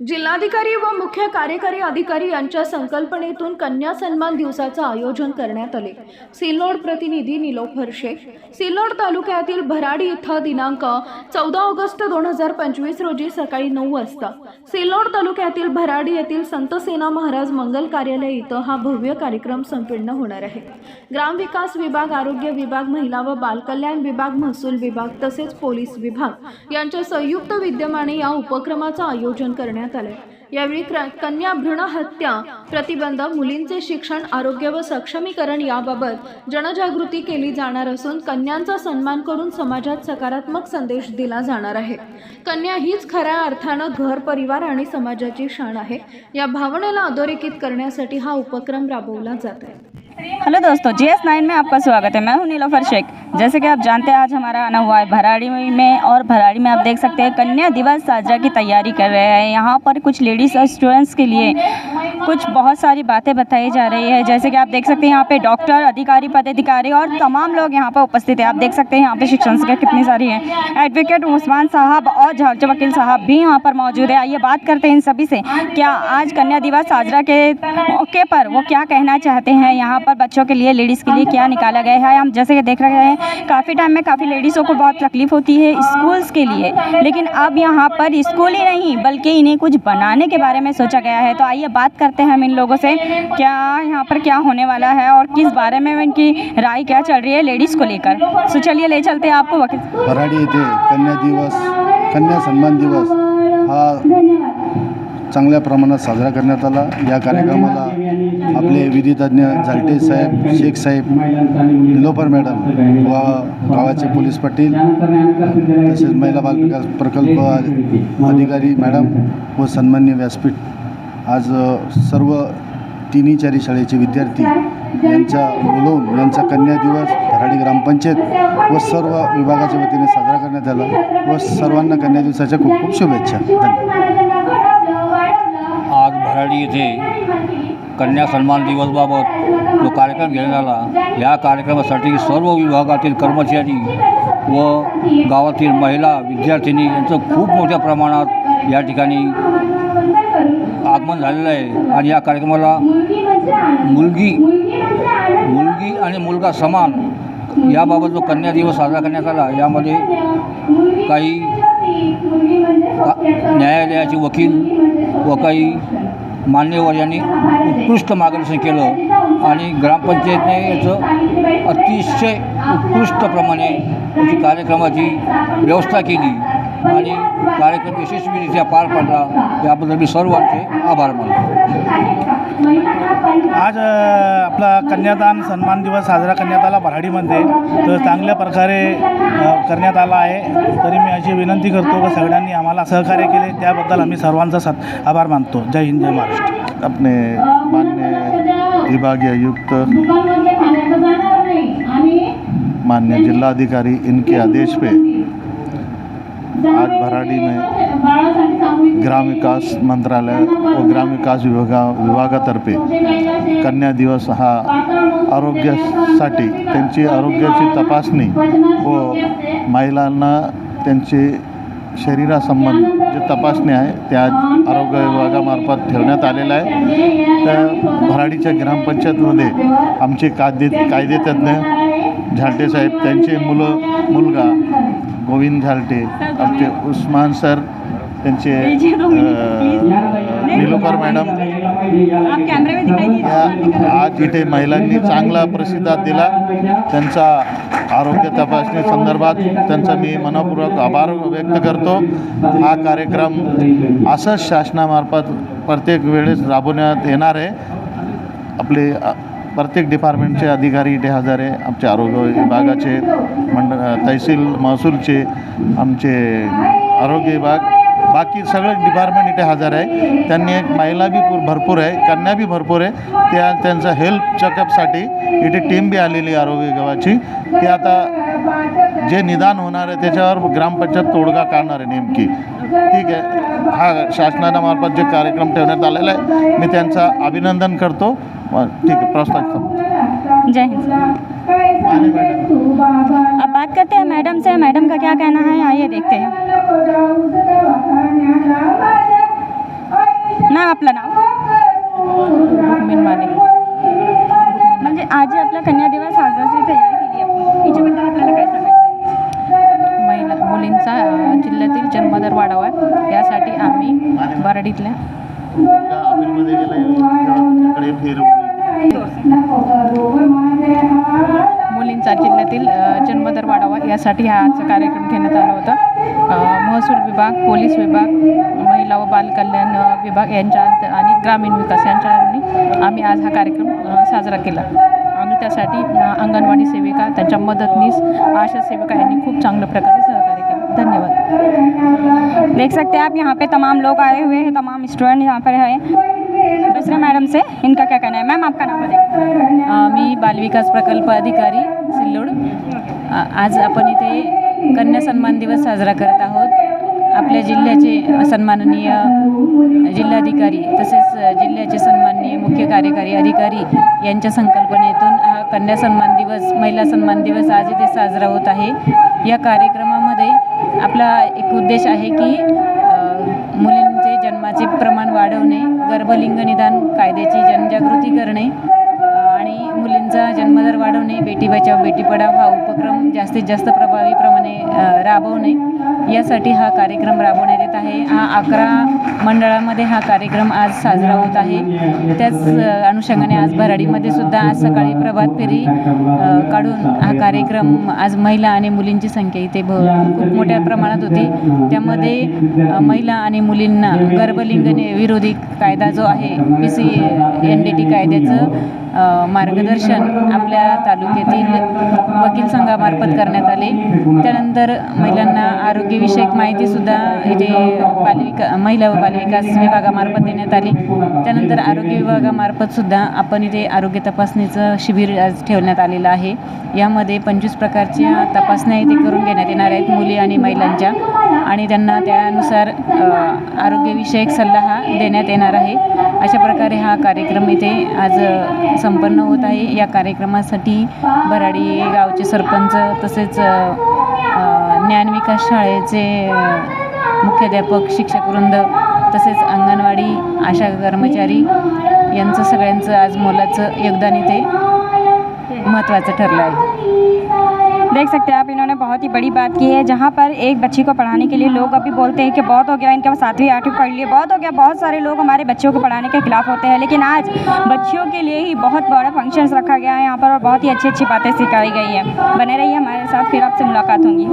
जिल्हाधिकारी व मुख्य कार्यकारी अधिकारी यांच्या संकल्पनेतून कन्या सन्मान दिवसाचं आयोजन करण्यात आले. सिल्लोड प्रतिनिधी निलोफर शेख सिल्लोड तालुक्यातील भराडी इथं दिनांक चौदा ऑगस्ट दोन हजार पंचवीस रोजी सकाळी नऊ वाजता सिल्लोड तालुक्यातील भराडी येथील संत सेना महाराज मंगल कार्यालय इथं हा भव्य कार्यक्रम संपन्न होणार आहे. ग्रामविकास विभाग आरोग्य विभाग महिला व बालकल्याण विभाग महसूल विभाग तसेच पोलीस विभाग यांच्या संयुक्त विद्यमाने या उपक्रमाचं आयोजन करण्यात आले. यावेळी क्र- कन्या भ्रूण हत्या प्रतिबंध मुलींचे शिक्षण आरोग्य व सक्षमीकरण याबाबत जनजागृती केली जाणार असून कन्यांचा सन्मान करून समाजात सकारात्मक संदेश दिला जाणार आहे. कन्या हीच खऱ्या अर्थानं घर परिवार आणि समाजाची शान आहे. या भावनेला अधोरेखित करण्यासाठी हा उपक्रम राबवला जात आहे. हेलो दोस्तों जी एस नाइन में आपका स्वागत है. मैं हूं नीलोफर शेख जैसे कि आप जानते हैं, आज हमारा आना हुआ है भराड़ी में और भराड़ी में आप देख सकते हैं, कन्या दिवस साजरा की तैयारी कर रहे हैं। यहाँ पर कुछ लेडीज़ और स्टूडेंट्स के लिए कुछ बहुत सारी बातें बताई जा रही है। जैसे कि आप देख सकते हैं, यहाँ पे डॉक्टर अधिकारी, पदाधिकारी और तमाम लोग यहाँ पर उपस्थित हैं। आप देख सकते हैं, यहाँ पे शिक्षण संख्या कितनी सारी है। एडवोकेट उस्मान साहब और झारचो वकील साहब भी यहाँ पर मौजूद है। आइए बात करते हैं इन सभी से, क्या आज कन्या दिवस साजरा के मौके पर वो क्या कहना चाहते हैं? यहाँ पर बच्चों के लिए लेडीज़ के लिए क्या निकाला गया है? हम जैसे कि देख रहे हैं काफ़ी टाइम में काफ़ी लेडीज़ों को बहुत तकलीफ़ होती है स्कूल्स के लिए। लेकिन अब यहाँ पर स्कूल ही नहीं बल्कि इन्हें कुछ बनाने के बारे में सोचा गया है। तो आइए बात करते हैं हम इन लोगों से क्या यहाँ पर क्या होने वाला है और किस बारे में इनकी राय क्या चल रही है लेडीज़ को लेकर। तो चलिए ले चलते हैं आपको वकील। येथे कन्या दिवस कन्या सन्मान दिवस। हा। चांगल्या प्रमाणात साजरा करण्यात आला. या कार्यक्रमाला आपले विधितज्ञ झालटे साहेब शेख साहेब निलोफर मॅडम व गावाचे पोलीस पाटील तसेच महिला बाल विकास प्रकल्प अधिकारी मॅडम व सन्मान्य व्यासपीठ. आज सर्व तिन्ही चारी शाळेचे विद्यार्थी यांचा बोलवून यांचा कन्या दिवस भराडी ग्रामपंचायत व सर्व विभागाच्या वतीने साजरा करण्यात आला व सर्वांना कन्या दिवसाच्या खूप खूप शुभेच्छा. धन्यवाद. आज भराडी येथे कन्या सन्मान दिवसबाबत जो कार्यक्रम घेण्यात आला या कार्यक्रमासाठी सर्व विभागातील कर्मचारी व गावातील महिला विद्यार्थिनी यांचं खूप मोठ्या प्रमाणात या ठिकाणी आगमन झालेलं आहे. आणि या कार्यक्रमाला मुलगी मुलगी आणि मुलगा समान याबाबत जो कन्या दिवस साजरा करण्यात आला यामध्ये काही का- न्यायालयाचे वकील व काही मान्यवर यांनी उत्कृष्ट मार्गदर्शन केलं. आणि ग्रामपंचायतने याचं अतिशय उत्कृष्टप्रमाणे याची कार्यक्रमाची व्यवस्था केली. आणि कार्यक्रम यशस्वीरित्या पार पडला. याबद्दल मी सर्वांचे आभार मानतो. आज आपला कन्यादान सन्मान दिवस साजरा करण्यात आला भराडीमध्ये. तर चांगल्या प्रकारे करण्यात आला आहे. तरी मी अशी विनंती करतो की सगळ्यांनी आम्हाला सहकार्य केले. त्याबद्दल आम्ही सर्वांचा सत आभार मानतो. जय हिंद जय महाराष्ट्र. अपने मान्य विभागीय आयुक्त मान्य जिलाधिकारी इनके आदेश पे आज भराड़ी में ग्राम विकास मंत्रालय और ग्राम विकास विभागा विभागातर्फे कन्या दिवस हा आरोग्यासाठी त्यांची आरोग्याची तपासणी व महिलांना त्यांचे शरीरासंबंध जे तपासणी आहे. त्या आरोग्य विभागामार्फत ठेवण्यात आलेलं आहे. त्या भराडीच्या ग्रामपंचायतमध्ये आमचे कायदे कायदेतज्ञ झाटे साहेब त्यांचे मुलं मुलगा गोविंद झालटे आमचे उस्मान सर त्यांचे निलोकर मॅडम. आज इथे महिलांनी चांगला प्रतिसाद दिला. त्यांचा आरोग्य तपासणी संदर्भात त्यांचा मी मनपूर्वक आभार व्यक्त करतो. हा कार्यक्रम असंच शासनामार्फत प्रत्येक वेळेस राबवण्यात येणार आहे. आपले प्रत्येक डिपार्टमेंटचे अधिकारी इथे हजर आहे आमचे आरोग्य विभागाचे मंड तहसील महसूलचे आमचे आरोग्य विभाग बाकी सगळे डिपार्टमेंट इथे हजर आहे. त्यांनी एक महिला बी भरपूर आहे कन्या बी भरपूर आहे. त्या त्यांचा हेल्थ चेकअपसाठी इथे टीम बी आलेली आहे आरोग्य विभागाची. ते आता जे निदान होणार आहे त्याच्यावर ग्रामपंचायत तोडगा काढणार आहे नेमकी. ठीक आहे. हा शासनामार्फत जे कार्यक्रम ठेवण्यात आलेला आहे मी त्यांचा अभिनंदन करतो. ठीक है प्रस्ताव जय हिंद। अब बात करते हैं मैडम से। मैडम का क्या कहना है? आइए देखते हैं। मॅम, अपना नाव यासाठी हा आजचा कार्यक्रम घेण्यात आला होता. महसूल विभाग पोलीस विभाग महिला व बालकल्याण विभाग यांच्या अंत- आणि ग्रामीण विकास यांच्या आम्ही आज हा कार्यक्रम साजरा केला. आणि त्यासाठी अंगणवाडी सेविका त्यांच्या मदतनीस आशा सेविका यांनी खूप चांगल्या प्रकारे सहकार्य केलं. धन्यवाद. देख सकते हैं आप यहाँ पे तमाम लोग आए हुए हैं तमाम स्टूडेंट यहाँ पर हैं। दूसरे मैडम से इनका क्या कहना है? मैम आपका नाम बताइए। मी बालविकास प्रकल्प अधिकारी आज आपण इथे कन्या सन्मान दिवस साजरा करत आहोत. आपल्या जिल्ह्याचे सन्माननीय जिल्हाधिकारी तसेच जिल्ह्याचे सन्माननीय मुख्य कार्यकारी अधिकारी यांच्या संकल्पनेतून हा कन्या सन्मान दिवस महिला सन्मान दिवस आज इथे साजरा होत आहे. या कार्यक्रमामध्ये आपला एक उद्देश आहे की मुलींचे जन्माचे प्रमाण वाढवणे गर्भलिंग निदान कायद्याची जनजागृती करणे अ, मुलींचा जन्मदर वाढवणे बेटी बचाव बेटी पढाव हा उपक्रम जास्तीत जास्त प्रभावीप्रमाणे राबवणे. यासाठी हा कार्यक्रम राबवण्यात येत आहे. हा अकरा मंडळामध्ये हा कार्यक्रम आज साजरा होत आहे. त्याच अनुषंगाने आज भराडीमध्ये सुद्धा आज सकाळी प्रभात फेरी काढून हा कार्यक्रम आज महिला आणि मुलींची संख्या इथे भ खूप मोठ्या प्रमाणात होती. त्यामध्ये महिला आणि मुलींना गर्भलिंगने विरोधी कायदा जो आहे P C N D T कायद्याचं मार्गदर्शन आपल्या तालुक्यातील वकील संघामार्फत करण्यात आले. त्यानंतर महिलांना आरोग्यविषयक माहितीसुद्धा इथे पालिका महिला व विकास विभागामार्फत देण्यात आली. त्यानंतर आरोग्य विभागामार्फत सुद्धा आपण इथे आरोग्य तपासणीचं शिबिर आज ठेवण्यात आलेलं आहे. यामध्ये पंचवीस प्रकारच्या तपासण्या इथे करून घेण्यात येणार आहेत मुली आणि महिलांच्या. आणि त्यांना त्यानुसार आरोग्यविषयक सल्ला हा देण्यात येणार आहे. अशा प्रकारे हा कार्यक्रम इथे आज संपन्न होत आहे. या कार्यक्रमासाठी भराडी गावचे सरपंच तसेच ज्ञानविकास शाळेचे मुख्याध्यापक शिक्षकवृंद तसेच अंगणवाडी, आशा कर्मचारी सगळ्यांचं आज मोलाचं योगदान इथे महत्त्वाचं ठरलं देख सकते हैं आप, इन्होंने बहुत ही बड़ी बात की है, जहाँ पर एक बच्ची को पढ़ाने के लिए लोग अभी बोलते हैं कि बहुत हो गया, इनका सातवीं, आठवीं पढ़ लिए, बहुत हो गया, बहुत सारे लोग हमारे बच्चों को पढ़ाने के खिलाफ होते हैं, लेकिन आज बच्चियों के लिए ही बहुत बड़ा फ़ंक्शंस रखा गया है यहाँ पर और बहुत ही अच्छी अच्छी बातें सिखाई गई है। बने रहिए हमारे साथ, फिर आपसे मुलाकात होंगी।